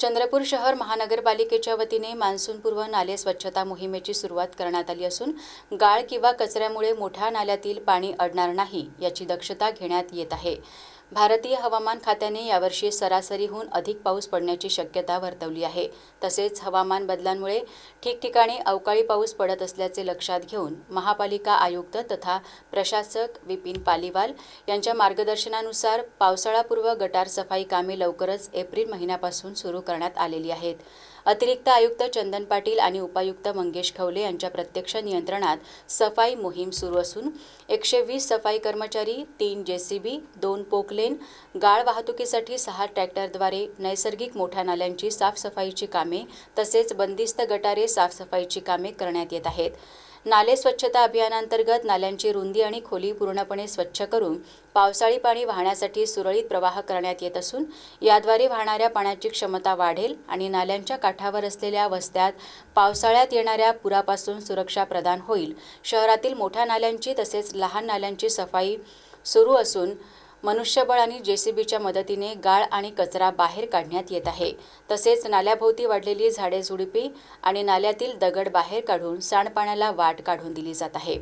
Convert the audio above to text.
चंद्रपूर शहर महानगरपालिकेच्या वतीने मान्सूनपूर्व नाले स्वच्छता मोहिमेची सुरुवात करण्यात आली असून गाळ किंवा कचऱ्यामुळे मोठ्या नाल्यातील पाणी अडणार नाही याची दक्षता घेण्यात येत आहे. भारतीय हवामान खात्याने यावर्षी सरासरीहून अधिक पाऊस पडण्याची शक्यता वर्तवली आहे. तसेच हवामान बदलांमुळे ठिकठिकाणी अवकाळी पाऊस पडत असल्याचे लक्षात घेऊन महापालिका आयुक्त तथा प्रशासक विपिन पालिवाल यांच्या मार्गदर्शनानुसार पावसाळापूर्व गटार सफाई कामे लवकरच एप्रिल महिन्यापासून सुरू करण्यात आलेली आहेत. अतिरिक्त आयुक्त चंदन पाटील आणि उपायुक्त मंगेश खवले यांच्या प्रत्यक्ष नियंत्रणात सफाई मोहीम सुरू असून एकशे वीस सफाई कर्मचारी तीन जेसीबी दोन लेन गाळ वाहतुकीसाठी सहा ट्रॅक्टरद्वारे नैसर्गिक मोठ्या नाल्यांची साफसफाईची कामे तसेच बंदिस्त गटारे साफसफाईची कामे करण्यात येत आहेत. नाले स्वच्छता अभियानांतर्गत नाल्यांची रुंदी आणि खोली पूर्णपणे स्वच्छ करून पावसाळी पाणी वाहण्यासाठी सुरळीत प्रवाह करण्यात येत असून याद्वारे वाहणाऱ्या पाण्याची क्षमता वाढेल आणि नाल्यांच्या काठावर असलेल्या वस्त्यात पावसाळ्यात येणाऱ्या पुरापासून सुरक्षा प्रदान होईल. शहरातील मोठ्या नाल्यांची तसेच लहान नाल्यांची सफाई सुरू असून मनुष्यबळ आणि जेसीबीच्या मदतीने गाळ आणि कचरा बाहेर काढण्यात येत आहे. तसेच नाल्याभोवती वाढलेली झाडे झुडपी आणि नाल्यातील दगड बाहेर काढून सांडपाण्याला वाट काढून दिली जात आहे.